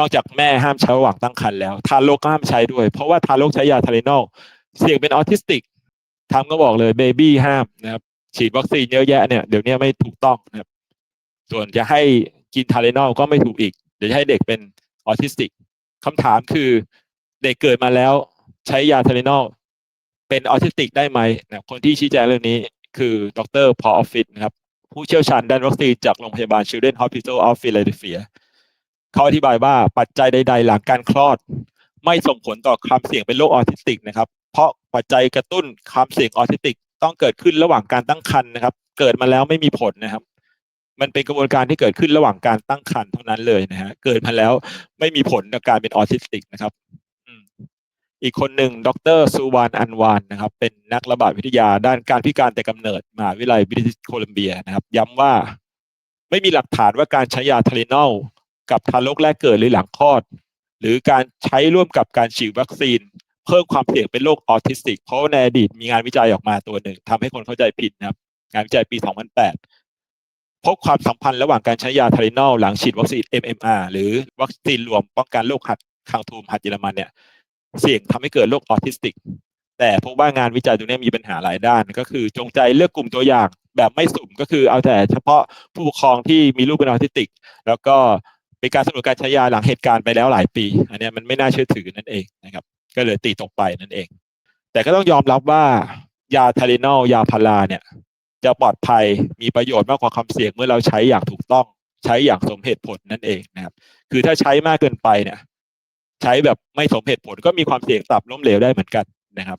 นอกจากแม่ห้ามใช้ระหว่างตั้งครรภ์แล้ว ทารกก็ห้ามใช้ด้วย เพราะว่าทารกใช้ยาทารินอลเสี่ยงเป็นออทิสติกทำก็บอกเลยเบบี้ห้ามนะครับฉีดวัคซีนเยอะแยะเนี่ยเดี๋ยวนี้ไม่ถูกต้องนะครับ ส่วนจะให้กินทารินอลก็ไม่ถูกอีก เดี๋ยวจะให้เด็กเป็นออทิสติกคำถามคือเด็กเกิดมาแล้วใช้ยาทารินอลเป็นออทิสติกได้ไหมนะคนที่ชี้แจงเรื่องนี้คือดรพออฟฟิศนะครับ ผู้เชี่ยวชาญด้านวัคซีนจากโรงพยาบาล Children Hospital of Philadelphia เขาอธิบายว่าปัจจัยใด ๆ หลังการคลอด ไม่ส่งผลต่อความเสี่ยงเป็นโรคออทิสติกนะครับ เพราะปัจจัยกระตุ้นความเสี่ยงออทิสติกต้องเกิดขึ้นระหว่างการตั้งครรภ์นะครับ เกิดมาแล้วไม่มีผลนะครับ มันเป็นกระบวนการที่เกิดขึ้นระหว่างการตั้งครรภ์เท่านั้นเลยนะฮะเกิดมาแล้วไม่มีผลต่อการเป็นออทิสติกนะครับอีกคนหนึ่ง ดรซูวานอันวานนะครับ เป็นนักระบาดวิทยาด้านการพิการแต่กำเนิดมหาวิทยาลัยบริติชโคลัมเบียนะครับ ย้ำว่าไม่มีหลักฐานว่าการใช้ยาทารินอล กับทารกแรกเกิดหรือหลังคลอด หรือการใช้ร่วมกับการฉีดวัคซีน เพิ่มความเสี่ยงเป็นโรคออทิสติก เพราะในอดีตมีงานวิจัยออกมาตัวหนึ่งทำให้คนเข้าใจผิดนะครับ งานวิจัยปี 2008 พบความสัมพันธ์ระหว่างการใช้ยาทารินอลหลังฉีดวัคซีน MMR หรือวัคซีนรวมป้องกันโรคหัดคางทูมหัดเยอรมันเนี่ยเสี่ยงทำให้เกิดโรคออทิสติก แต่พบว่างานวิจัยตรงนี้มีปัญหาหลายด้านก็คือจงใจเลือกกลุ่มตัวอย่างแบบไม่สุ่มก็คือเอาแต่เฉพาะผู้ปกครองที่มีลูกเป็นออทิสติก แล้วก็ เป็นการสำรวจการใช้ยาหลังเหตุการณ์ไปแล้วหลายปี อันนี้มันไม่น่าเชื่อถือนั่นเองนะครับ ก็เลยตีตกไปนั่นเอง แต่ก็ต้องยอมรับว่ายาทารินอลยาพาราเนี่ย จะปลอดภัยมีประโยชน์มากกว่าความเสี่ยงเมื่อเราใช้อย่างถูกต้อง ใช้อย่างสมเหตุผลนั่นเองนะครับ คือถ้าใช้มากเกินไปเนี่ย ใช้แบบไม่สมเหตุผลก็มีความเสี่ยงตับล้มเหลวได้เหมือนกันนะครับ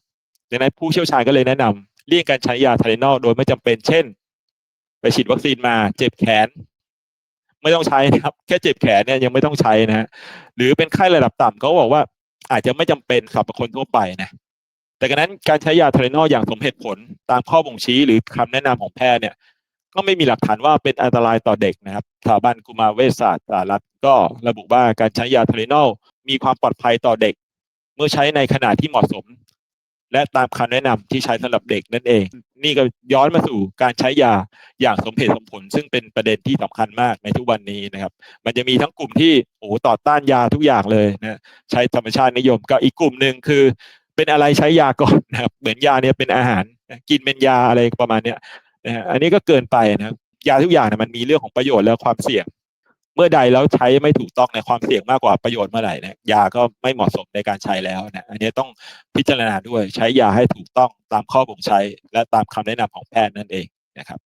ดังนั้นผู้เชี่ยวชาญก็เลยแนะนำเลี่ยงการใช้ยาทารินอลโดยไม่จำเป็น เช่น ไปฉีดวัคซีนมาเจ็บแขน ไม่ต้องใช้นะครับ แค่เจ็บแขนเนี่ยยังไม่ต้องใช้นะฮะหรือเป็นไข้ระดับต่ำเขาบอกว่าอาจจะไม่จำเป็นสำหรับคนทั่วไปนะแต่กระนั้นการใช้ยาเทารินอลอย่างสมเหตุผลตามข้อบ่งชี้หรือคำแนะนำของแพทย์เนี่ย ก็ไม่มีหลักฐานว่าเป็นอันตรายต่อเด็กนะครับสถาบันกุมารเวชศาสตร์สหรัฐก็ระบุว่าการใช้ยาเทารินอลมีความปลอดภัยต่อเด็ก เมื่อใช้ในขนาดที่เหมาะสม และตามคำแนะนำที่ใช้สำหรับเด็กนั่นเอง นี่ก็ย้อนมาสู่การใช้ยาอย่างสมเหตุสมผล ซึ่งเป็นประเด็นที่สำคัญมากในทุกวันนี้นะครับ มันจะมีทั้งกลุ่มที่โอ้ต่อต้านยาทุกอย่างเลยนะใช้ธรรมชาตินิยมกับอีกกลุ่มหนึ่งคือ เป็นอะไรใช้ยาก่อนนะครับเหมือนยาเนี่ยเป็นอาหารกินเป็นยาอะไรประมาณเนี้ยนะฮะอันนี้ก็เกินไปนะครับยาทุกอย่างเนี่ยมันมีเรื่องของประโยชน์และความเสี่ยง เมื่อใดแล้วใช้ไม่ถูกต้องในความเสี่ยงมากกว่าประโยชน์เมื่อไหร่เนี่ยยาก็ไม่เหมาะสมในการใช้แล้วนะอันนี้ต้องพิจารณาด้วยใช้ยาให้ถูกต้องตามข้อบ่งใช้และตามคำแนะนำของแพทย์นั่นเองนะครับ